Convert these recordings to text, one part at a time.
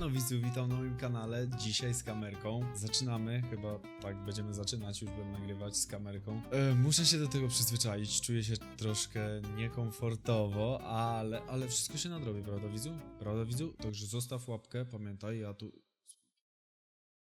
Siemano witam na moim kanale. Dzisiaj z kamerką. Zaczynamy, chyba tak będziemy zaczynać, już będę nagrywać z kamerką. E, muszę się do tego przyzwyczaić, czuję się troszkę niekomfortowo, ale, ale wszystko się nadrobi, prawda widzu? Prawda widzu? Także zostaw łapkę, pamiętaj, ja tu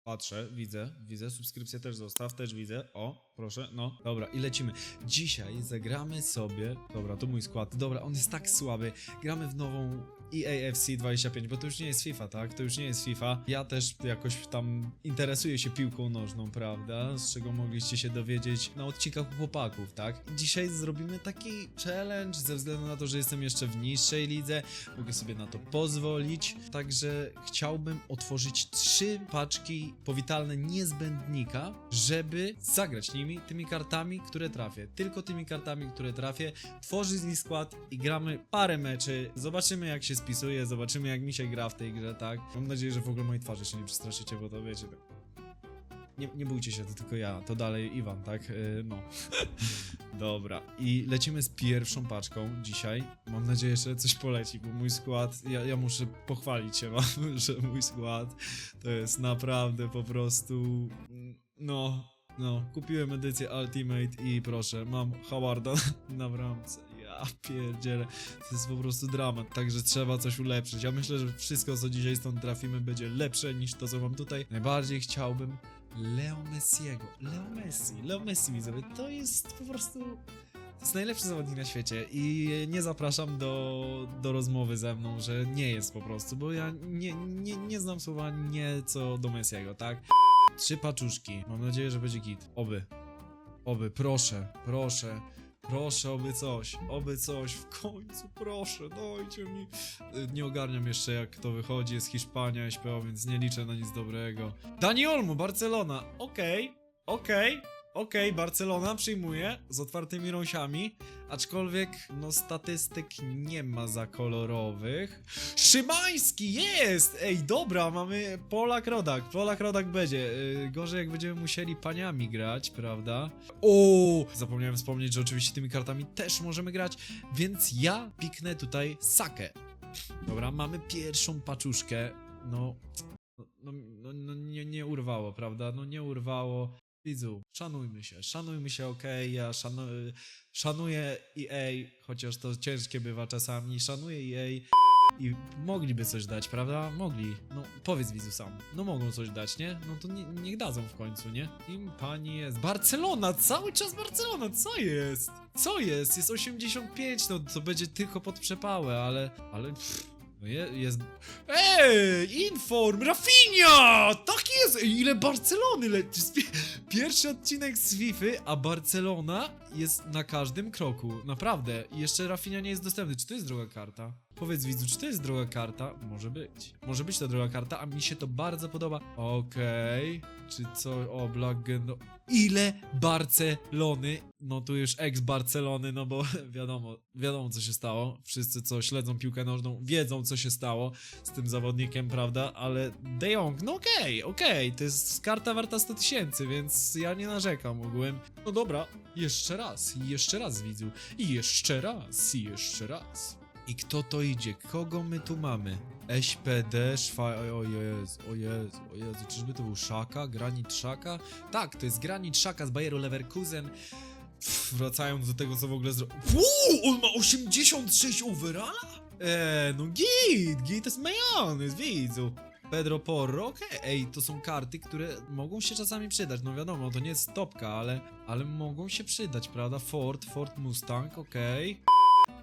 patrzę, widzę, widzę, subskrypcję też zostaw, też widzę, o, proszę, no, dobra i lecimy. Dzisiaj zagramy sobie, dobra, to mój skład, dobra, on jest tak słaby, gramy w nową E EAFC 25, bo to już nie jest FIFA, tak? To już nie jest FIFA. Ja też jakoś tam interesuję się piłką nożną, prawda? Z czego mogliście się dowiedzieć na odcinkach u chłopaków, tak? Dzisiaj zrobimy taki challenge ze względu na to, że jestem jeszcze w niższej lidze, mogę sobie na to pozwolić. Także chciałbym otworzyć trzy paczki powitalne niezbędnika, żeby zagrać nimi, tymi kartami, które trafię. Tylko tymi kartami, które trafię. Tworzyć z nich skład i gramy parę meczy. Zobaczymy jak się spisuje, zobaczymy jak mi się gra w tej grze, tak? Mam nadzieję, że w ogóle mojej twarzy się nie przestraszycie, bo to wiecie, tak... Nie, nie bójcie się, to tylko ja, to dalej Iwan, tak? Yy, no. Dobra, i lecimy z pierwszą paczką dzisiaj. Mam nadzieję, że coś poleci, bo mój skład, ja, ja muszę pochwalić się wam, że mój skład to jest naprawdę po prostu, no, no, kupiłem edycję Ultimate i proszę, mam Howarda na bramce. Ja pierdzielę, to jest po prostu dramat, także trzeba coś ulepszyć. Ja myślę, że wszystko, co dzisiaj stąd trafimy, będzie lepsze niż to, co mam tutaj. Najbardziej chciałbym Leo Messiego. Leo Messi, Leo Messi widzowie, to jest po prostu... To jest najlepszy zawodnik na świecie i nie zapraszam do, do rozmowy ze mną, że nie jest po prostu, bo ja nie, nie, nie znam słowa nie co do Messiego, tak? Trzy paczuszki. Mam nadzieję, że będzie git. Oby. Oby, proszę, proszę. Proszę, oby coś, oby coś, w końcu, proszę, dajcie mi. Y, Nie ogarniam jeszcze jak to wychodzi, jest Hiszpania, śpiewa, więc nie liczę na nic dobrego. Dani Olmo, Barcelona, okej, okej, okej, Barcelona przyjmuje z otwartymi rąsiami, aczkolwiek, no, statystyk nie ma za kolorowych. Szymański, jest! Ej, dobra, mamy Polak Rodak, Polak Rodak będzie. Yy, gorzej jak będziemy musieli paniami grać, prawda? O, zapomniałem wspomnieć, że oczywiście tymi kartami też możemy grać, więc ja piknę tutaj Sakę. Dobra, mamy pierwszą paczuszkę. No, no, no, no nie, nie urwało, prawda? No nie urwało. Widzu, szanujmy się, szanujmy się, okej, ja szanu, szanuję EA, chociaż to ciężkie bywa czasami, szanuję EA i mogliby coś dać, prawda? Mogli. No powiedz widzu sam. No mogą coś dać, nie? No to nie, niech dadzą w końcu, nie? Im pani jest. Barcelona! Cały czas Barcelona! Co jest? Co jest? Jest 85, no to będzie tylko pod przepałę, ale... Ale... Pff, no je, jest... Ej! Inform! Rafinha! Tak jest! Ile Barcelony leci! Pierwszy odcinek z FIFA, a Barcelona jest na każdym kroku. Naprawdę. I jeszcze Rafinha nie jest dostępny. Czy to jest droga karta? Powiedz widzu, czy to jest droga karta? Może być. Może być to droga karta, a mi się to bardzo podoba. Okej. Czy co? O, Black Gendo. Ile Barcelony? No tu już ex-Barcelony, no bo wiadomo, wiadomo co się stało. Wszyscy, co śledzą piłkę nożną, wiedzą co się stało z tym zawodnikiem, prawda? Ale De Jong, no okej, okej, to jest karta warta 100 tysięcy, więc ja nie narzekam ogółem. No dobra, jeszcze raz, jeszcze raz widzu, i jeszcze raz, i jeszcze raz. I kto to idzie? Kogo my tu mamy? SPD, Szwa... O Jezu, o Jezu, o Jezu, czyżby to był Szaka? Granit Szaka? Tak, to jest Granit Szaka z Bayeru Leverkusen. Pff, wracając do tego, co w ogóle zrobił. On ma 86 overalla? Eee, no git, git jest majony, widzu. Pedro Porro, okej, ej, to są karty, które mogą się czasami przydać, no wiadomo, to nie jest topka, ale, ale mogą się przydać, prawda? Ford, Ford Mustang, okej.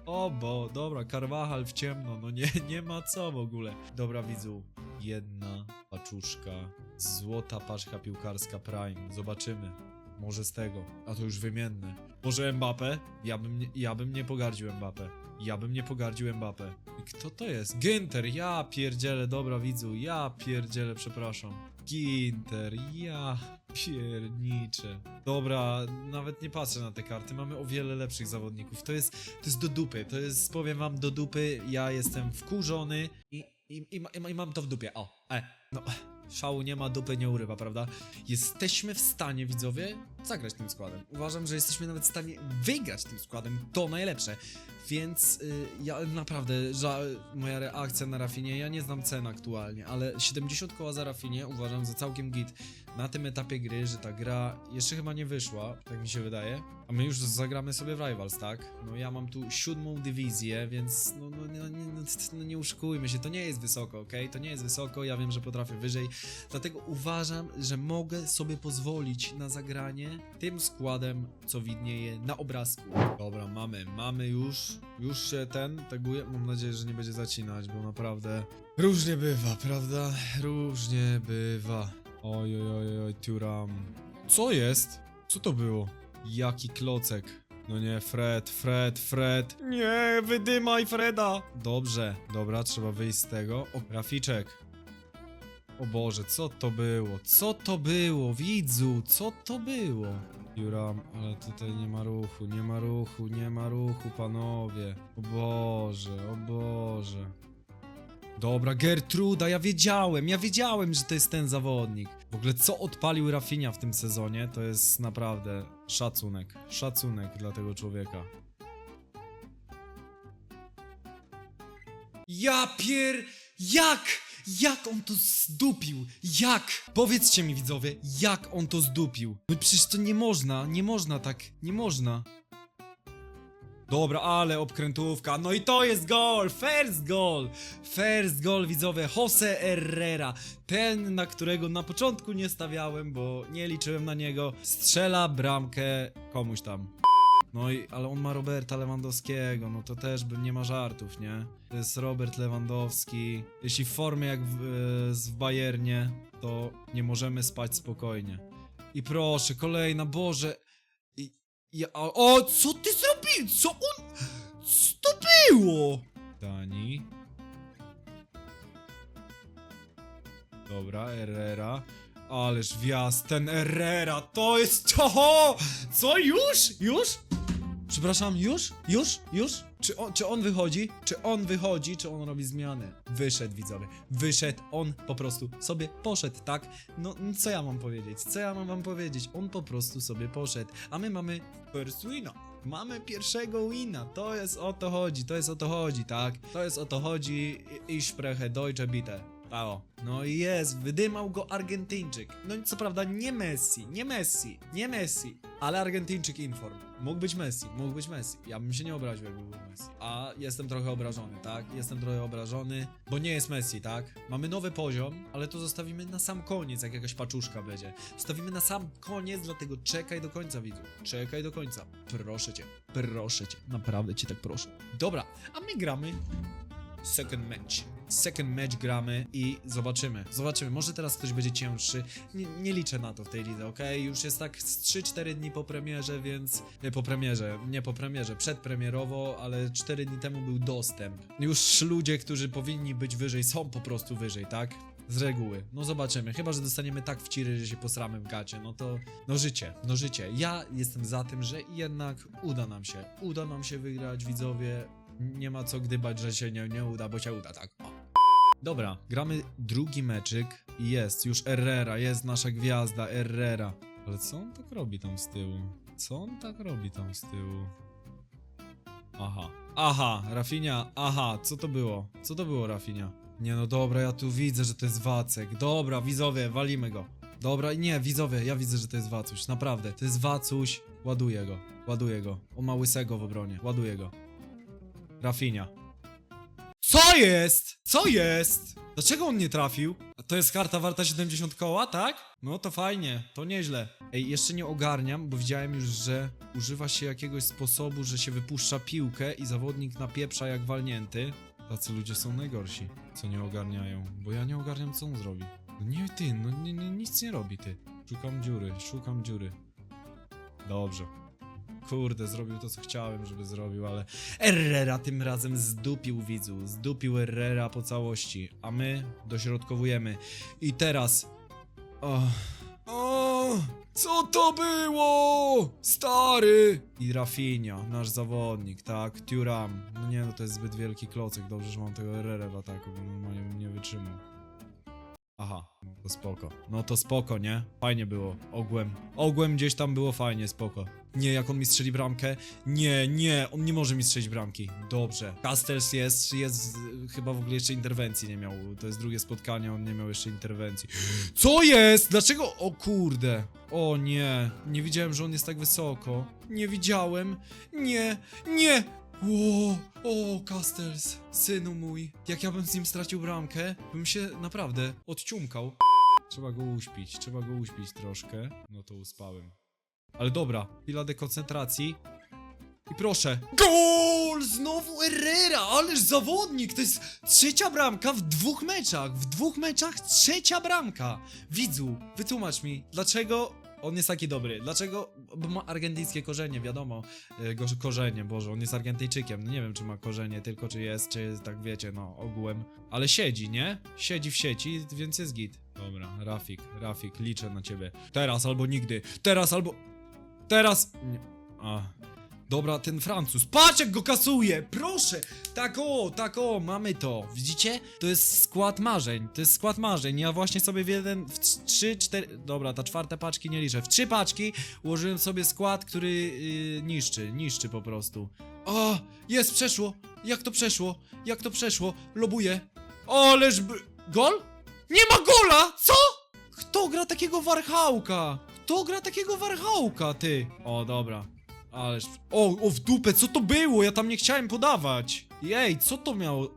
O, bo, dobra, Carvajal w ciemno, no nie, nie ma co w ogóle. Dobra, widzu, jedna paczuszka, złota paczka piłkarska Prime, zobaczymy. Może z tego, a to już wymienne. Może Mbappe? Ja bym nie, ja bym nie pogardził Mbappe. Ja bym nie pogardził Mbappe. Kto to jest? Ginter, ja pierdzielę, dobra widzu, ja pierdzielę, przepraszam. Ginter, ja pierniczę. Dobra, nawet nie patrzę na te karty, mamy o wiele lepszych zawodników. To jest, to jest do dupy, to jest, powiem wam, do dupy. Ja jestem wkurzony i, i, i, i mam to w dupie. O, e, no, szału nie ma, dupy nie urywa, prawda? Jesteśmy w stanie, widzowie, zagrać tym składem. Uważam, że jesteśmy nawet w stanie wygrać tym składem, to najlepsze. Więc y, ja naprawdę, żal, moja reakcja na Rafinie, ja nie znam cen aktualnie, ale 70 koła za Rafinie uważam za całkiem git na tym etapie gry, że ta gra jeszcze chyba nie wyszła, tak mi się wydaje. A my już zagramy sobie w Rivals, tak? No ja mam tu siódmą dywizję, więc no, no, no, nie- no, no nie uszkujmy się, to nie jest wysoko, ok? To nie jest wysoko, ja wiem, że potrafię wyżej, dlatego uważam, że mogę sobie pozwolić na zagranie tym składem, co widnieje na obrazku. Dobra, mamy, mamy już, już się ten taguje, mam nadzieję, że nie będzie zacinać, bo naprawdę różnie bywa, prawda? Różnie bywa. Oj, oj, oj, oj, Turam. Co jest? Co to było? Jaki klocek. No nie, Fred, Fred, Fred. Nie, wydymaj Freda. Dobrze, dobra, trzeba wyjść z tego. O, Raficzek. O Boże, co to było? Co to było? Widzu, co to było? Juram, ale tutaj nie ma ruchu, nie ma ruchu, nie ma ruchu, panowie. O Boże, o Boże. Dobra, Gertruda, ja wiedziałem, ja wiedziałem, że to jest ten zawodnik. W ogóle co odpalił Rafinha w tym sezonie, to jest naprawdę szacunek. Szacunek dla tego człowieka. Ja pier... Jak? Jak on to zdupił? Jak? Powiedzcie mi widzowie, jak on to zdupił? No przecież to nie można, nie można tak, nie można. Dobra, ale obkrętówka. No i to jest gol! First goal! First goal, widzowie. Jose Herrera. Ten, na którego na początku nie stawiałem, bo nie liczyłem na niego. Strzela bramkę komuś tam. No i, ale on ma Roberta Lewandowskiego, no to też by nie ma żartów, nie? To jest Robert Lewandowski. Jeśli w formie jak w, e, w Bayernie, to nie możemy spać spokojnie. I proszę, kolejna, Boże. I, ja, o, co ty zrobiłeś? Co on... Co to było? Dani. Dobra, Herrera. Ależ wjazd, ten Herrera, to jest to! Co, już? Już? Przepraszam, już? Już? Już? Czy on, czy on wychodzi? Czy on wychodzi? Czy on robi zmiany? Wyszedł, widzowie. Wyszedł, on po prostu sobie poszedł, tak? No, co ja mam powiedzieć? Co ja mam wam powiedzieć? On po prostu sobie poszedł. A my mamy wina. Mamy pierwszego wina. To jest o to chodzi, to jest o to chodzi, tak? To jest o to chodzi. Ich spreche Deutsche bitte. Pało. No i jest, wydymał go Argentyńczyk. No co prawda nie Messi, nie Messi, nie Messi, ale Argentyńczyk inform. Mógł być Messi, mógł być Messi. Ja bym się nie obraził, jakby był Messi. A jestem trochę obrażony, tak? Jestem trochę obrażony, bo nie jest Messi, tak? Mamy nowy poziom, ale to zostawimy na sam koniec, jak jakaś paczuszka będzie. Zostawimy na sam koniec, dlatego czekaj do końca, widzu. Czekaj do końca. Proszę cię, proszę cię, naprawdę cię tak proszę. Dobra, a my gramy second match. Second match gramy i zobaczymy. Zobaczymy. Może teraz ktoś będzie cięższy. Nie, nie liczę na to w tej lidze, ok? Już jest tak z 3-4 dni po premierze, więc. Nie po premierze, nie po premierze, przedpremierowo, ale 4 dni temu był dostęp. Już ludzie, którzy powinni być wyżej, są po prostu wyżej, tak? Z reguły. No zobaczymy. Chyba, że dostaniemy tak w ciry, że się posramy w gacie. No to. No życie, no życie. Ja jestem za tym, że jednak uda nam się. Uda nam się wygrać, widzowie. Nie ma co gdybać, że się nie, nie uda, bo się uda, tak. O. Dobra, gramy drugi meczyk i jest, już Herrera, jest nasza gwiazda, Herrera. Ale co on tak robi tam z tyłu? Co on tak robi tam z tyłu? Aha, aha, Rafinia, aha, co to było? Co to było, Rafinia? Nie no dobra, ja tu widzę, że to jest Wacek. Dobra, widzowie, walimy go. Dobra, nie, widzowie, ja widzę, że to jest Wacuś, naprawdę. To jest Wacuś, ładuję go, ładuję go. On ma łysego w obronie, ładuję go. Rafinia. Co jest? Co jest? Dlaczego on nie trafił? A to jest karta warta 70 koła, tak? No to fajnie, to nieźle. Ej, jeszcze nie ogarniam, bo widziałem już, że używa się jakiegoś sposobu, że się wypuszcza piłkę i zawodnik napieprza jak walnięty. Tacy ludzie są najgorsi, co nie ogarniają, bo ja nie ogarniam, co on zrobi. No nie ty, no nie, nie, nic nie robi ty. Szukam dziury, szukam dziury. Dobrze. Kurde, zrobił to, co chciałem, żeby zrobił, ale Herrera tym razem zdupił widzu, zdupił Herrera po całości, a my dośrodkowujemy. I teraz... O, o, co to było? Stary! I Rafinha, nasz zawodnik, tak, Turam. No nie, no to jest zbyt wielki klocek, dobrze, że mam tego Herrera w ataku, bo normalnie bym nie wytrzymał. Aha, To spoko. No to spoko, nie? Fajnie było. Ogłem. Ogłem gdzieś tam było fajnie, spoko. Nie, jak on mi strzeli bramkę? Nie, nie, on nie może mi strzelić bramki. Dobrze. Castells jest, jest, chyba w ogóle jeszcze interwencji nie miał. To jest drugie spotkanie, on nie miał jeszcze interwencji. Co jest? Dlaczego? O kurde. O nie, nie widziałem, że on jest tak wysoko. Nie widziałem. Nie, nie. Ło, o, Castells, synu mój. Jak ja bym z nim stracił bramkę, bym się naprawdę odciumkał. Trzeba go uśpić, trzeba go uśpić troszkę. No to uspałem. Ale dobra, chwila dekoncentracji. I proszę. Gol! Znowu Herrera! Ależ zawodnik! To jest trzecia bramka w dwóch meczach. W dwóch meczach trzecia bramka. Widzu, wytłumacz mi, dlaczego on jest taki dobry? Dlaczego? Bo ma argentyńskie korzenie, wiadomo. E, Go, korzenie, Boże, on jest Argentyjczykiem. No nie wiem, czy ma korzenie, tylko czy jest, czy tak wiecie, no, ogółem. Ale siedzi, nie? Siedzi w sieci, więc jest git. Dobra, Rafik, Rafik, liczę na ciebie. Teraz albo nigdy. Teraz albo... Teraz... Nie. A. Dobra, ten Francuz. Patrz jak go kasuje! Proszę! Tak o, tak o, mamy to. Widzicie? To jest skład marzeń. To jest skład marzeń. Ja właśnie sobie w jeden, w trz- trzy, cztery... Dobra, ta czwarte paczki nie liczę. W trzy paczki ułożyłem sobie skład, który yy, niszczy. Niszczy po prostu. O, jest, przeszło! Jak to przeszło? Jak to przeszło? Lobuję. Ależ by... Gol? Nie ma gola! Co? Kto gra takiego warchałka? Kto gra takiego warchałka, ty? O, dobra. Ależ... O, o, w dupę, co to było? Ja tam nie chciałem podawać. Jej, co to miało...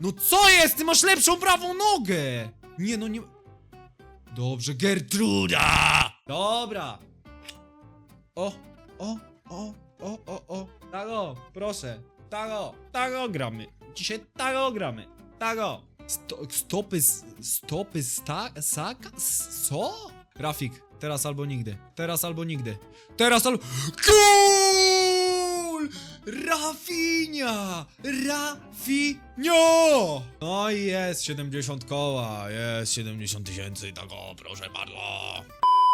No co jest? Ty masz lepszą prawą nogę! Nie, no nie... Dobrze, Gertruda! Dobra. O, o, o, o, o, o. Tago, proszę. Tago, tago gramy. Dzisiaj tago gramy. Tago. Sto, stopy, stopy sta, saka? Co? Rafik, teraz albo nigdy. Teraz albo nigdy. Teraz albo... GOL! Rafinha! Rafinho! No i jest 70 koła, jest 70 tysięcy tak o, proszę bardzo.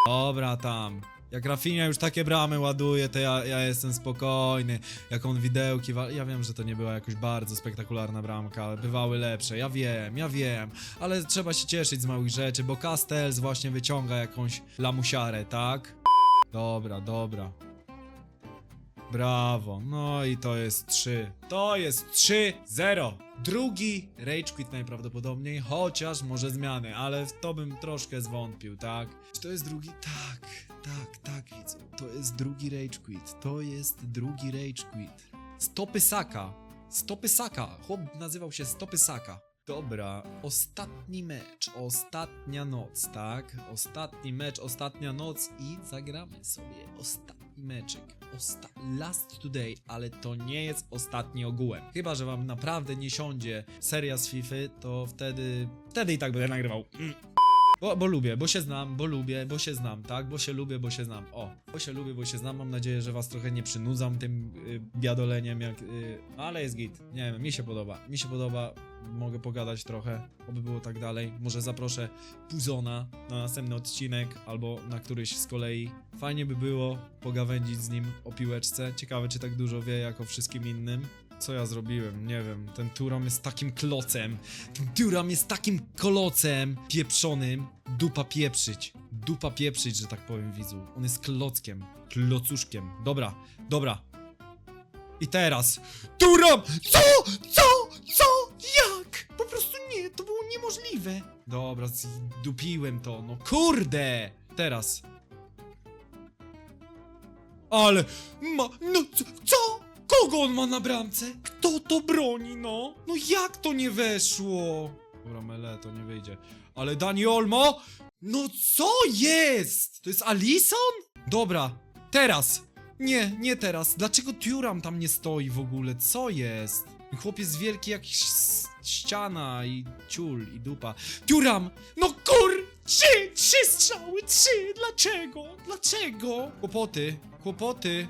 Dobra tam. Jak Rafinha już takie bramy ładuje, to ja, ja jestem spokojny. Jak on widełki wa- Ja wiem, że to nie była jakoś bardzo spektakularna bramka, ale bywały lepsze. Ja wiem, ja wiem. Ale trzeba się cieszyć z małych rzeczy, bo Castells właśnie wyciąga jakąś lamusiarę, tak? Dobra, dobra. Brawo. No i to jest 3. To jest 3-0. Drugi Rage Quit najprawdopodobniej, chociaż może zmiany, ale w to bym troszkę zwątpił, tak? Czy to jest drugi? Tak, tak, tak, widzę. To jest drugi Rage Quit. To jest drugi Rage Quit. Stopy Saka. Stopy Saka. Chłop nazywał się Stopy Saka. Dobra, ostatni mecz, ostatnia noc, tak? Ostatni mecz, ostatnia noc i zagramy sobie ostatni meczyk. Osta last today, ale to nie jest ostatni ogółem. Chyba, że wam naprawdę nie siądzie seria z FIFA, to wtedy, wtedy i tak będę nagrywał. Mm. Bo, bo lubię, bo się znam, bo lubię, bo się znam, tak? Bo się lubię, bo się znam. O, bo się lubię, bo się znam. Mam nadzieję, że was trochę nie przynudzam tym y, biadoleniem, jak. Y, ale jest git. Nie wiem, mi się podoba. Mi się podoba. Mogę pogadać trochę, oby było tak dalej. Może zaproszę Puzona na następny odcinek, albo na któryś z kolei. Fajnie by było pogawędzić z nim o piłeczce. Ciekawe, czy tak dużo wie, jak o wszystkim innym. Co ja zrobiłem? Nie wiem. Ten Turam jest takim klocem. Ten Turam jest takim kolocem pieprzonym. Dupa pieprzyć. Dupa pieprzyć, że tak powiem, widzu. On jest klockiem. Klocuszkiem. Dobra, dobra. I teraz. Turam! Co? Co? Co? Jak? Po prostu nie, to było niemożliwe. Dobra, zdupiłem to. No kurde! Teraz. Ale ma. No co? co? Kogo on ma na bramce? Kto to broni, no? No jak to nie weszło? Dobra, mele, to nie wyjdzie. Ale Dani Olmo? No co jest? To jest Alison? Dobra, teraz. Nie, nie teraz. Dlaczego Turam tam nie stoi w ogóle? Co jest? Chłopiec wielki jak ściana i ciul i dupa. Turam! No kur... Trzy! Trzy strzały! Trzy! Dlaczego? Dlaczego? Kłopoty. Kłopoty.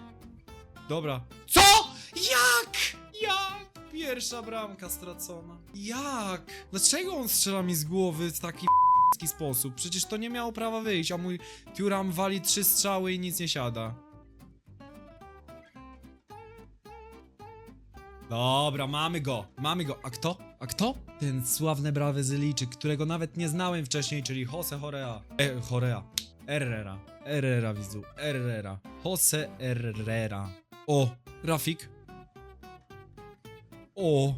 Dobra. Co? Jak? Jak? Pierwsza bramka stracona. Jak? Dlaczego on strzela mi z głowy w taki p***ski sposób? Przecież to nie miało prawa wyjść, a mój Turam wali trzy strzały i nic nie siada. Dobra, mamy go, mamy go. A kto? A kto? Ten sławny Brazylijczyk, którego nawet nie znałem wcześniej, czyli Jose Horea. E, Horea. Herrera. Herrera, widzu. Herrera. Jose Herrera. O, Rafik. O,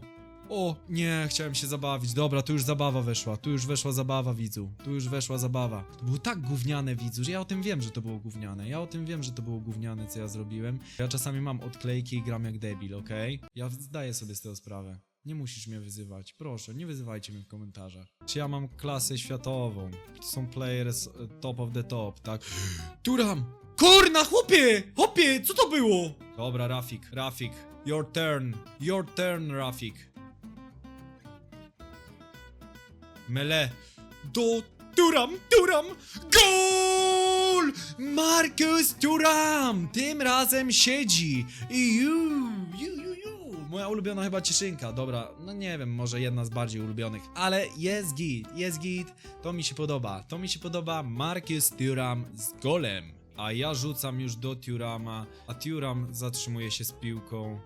o, nie, chciałem się zabawić. Dobra, tu już zabawa weszła. Tu już weszła zabawa, widzu. Tu już weszła zabawa. To było tak gówniane, widzu, że ja o tym wiem, że to było gówniane. Ja o tym wiem, że to było gówniane, co ja zrobiłem. Ja czasami mam odklejki i gram jak debil, okej? Ja zdaję sobie z tego sprawę. Nie musisz mnie wyzywać. Proszę, nie wyzywajcie mnie w komentarzach. Czy ja mam klasę światową? To są players e, top of the top, tak? Turam! Kurna, chłopie! Chłopie, co to było? Dobra, Rafik, Rafik. Your turn. Your turn, Rafik. Mele. Do Turam, Turam. Gol! Marcus Turam! Tym razem siedzi. I you, you, you. Moja ulubiona chyba cieszynka. Dobra, no nie wiem, może jedna z bardziej ulubionych, ale jest git, jest git. To mi się podoba. To mi się podoba. Marcus Turam z golem. A ja rzucam już do Turama, a Turam zatrzymuje się z piłką.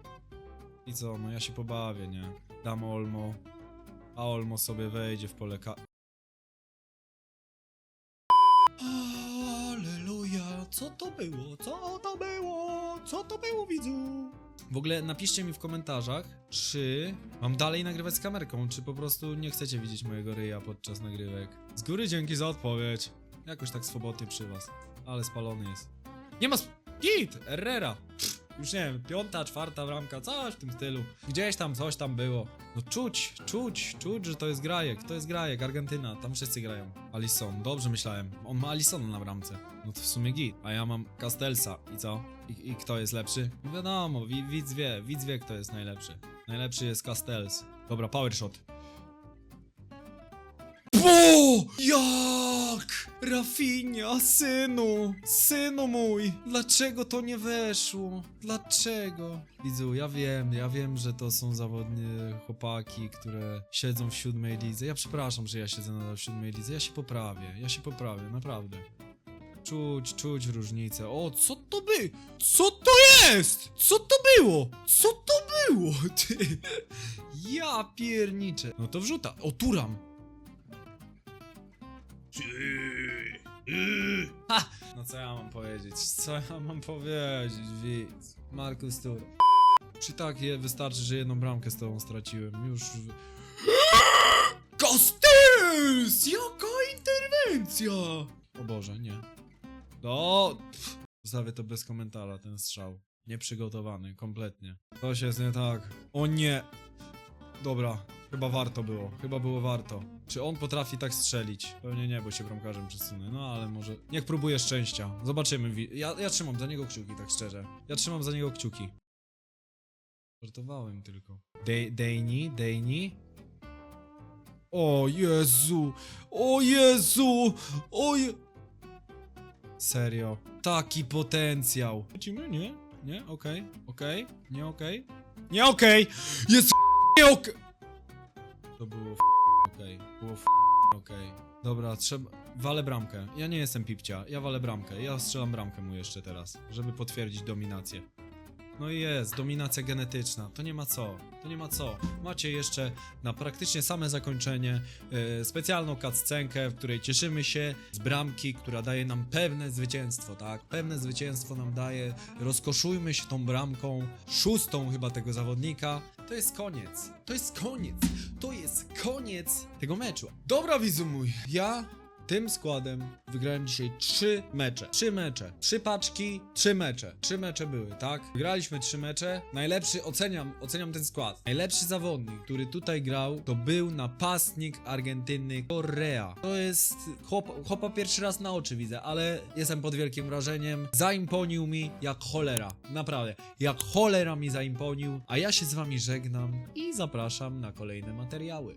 I co, no ja się pobawię, nie? Dam Olmo, a Olmo sobie wejdzie w pole ka... Aleluja, co to było? Co to było? Co to było, widzu? W ogóle napiszcie mi w komentarzach, czy mam dalej nagrywać z kamerką, czy po prostu nie chcecie widzieć mojego ryja podczas nagrywek. Z góry dzięki za odpowiedź. Jakoś tak swobodnie przy was, ale spalony jest. Nie ma sp... Git! Herrera! Już nie wiem, piąta, czwarta bramka, coś w tym stylu. Gdzieś tam coś tam było. No czuć, czuć, czuć, że to jest grajek, to jest grajek, Argentyna, tam wszyscy grają. Alisson, dobrze myślałem. On ma Alissona na bramce. No to w sumie git. A ja mam Castelsa. I co? I, i kto jest lepszy? Wiadomo, wi- widz wie, widz wie kto jest najlepszy. Najlepszy jest Castells. Dobra, power shot. Bo! Jak? Rafinha, synu! Synu mój! Dlaczego to nie weszło? Dlaczego? Widzu, ja wiem, ja wiem, że to są zawodnie chłopaki, które siedzą w siódmej lidze. Ja przepraszam, że ja siedzę nadal w siódmej lidze. Ja się poprawię, ja się poprawię, naprawdę. Czuć, czuć różnicę. O, co to by? Co to jest? Co to było? Co to było? Ty. Ja pierniczę. No to wrzuta. O, turam. Ha! No co ja mam powiedzieć? Co ja mam powiedzieć, widz? Markus Tur. Czy tak je wystarczy, że jedną bramkę z tobą straciłem? Już... Castells! Jaka interwencja! O Boże, nie. No... Zostawię to bez komentarza, ten strzał. Nieprzygotowany, kompletnie. Coś jest nie tak. O nie! Dobra, chyba warto było. Chyba było warto. Czy on potrafi tak strzelić? Pewnie nie, bo się bramkarzem przesunę. No ale może. Niech próbuje szczęścia. Zobaczymy. Ja, ja trzymam za niego kciuki, tak szczerze. Ja trzymam za niego kciuki. Żartowałem tylko. Dej, Dejni, Dejni. O Jezu! O Jezu! O je... Serio. Taki potencjał. Lecimy? Nie? Nie? Okej. Okej. Nie okej. Nie okej! Jest nie okej! To było f- okej. Było f- okej. Dobra, trzeba... Walę bramkę. Ja nie jestem pipcia. Ja walę bramkę. Ja strzelam bramkę mu jeszcze teraz, żeby potwierdzić dominację. No i jest, dominacja genetyczna. To nie ma co. To nie ma co. Macie jeszcze na praktycznie same zakończenie e, specjalną cutscenkę, w której cieszymy się z bramki, która daje nam pewne zwycięstwo, tak? Pewne zwycięstwo nam daje. Rozkoszujmy się tą bramką, szóstą chyba tego zawodnika. To jest koniec. To jest koniec. To jest koniec tego meczu. Dobra, widzu mój. Ja tym składem wygrałem dzisiaj trzy mecze. Trzy mecze. Trzy paczki, trzy mecze. Trzy mecze były, tak? Wygraliśmy trzy mecze. Najlepszy, oceniam, oceniam ten skład. Najlepszy zawodnik, który tutaj grał, to był napastnik Argentyny Correa. To jest chłop, chłopa pierwszy raz na oczy widzę, ale jestem pod wielkim wrażeniem. Zaimponił mi jak cholera. Naprawdę. Jak cholera mi zaimponił. A ja się z wami żegnam i zapraszam na kolejne materiały.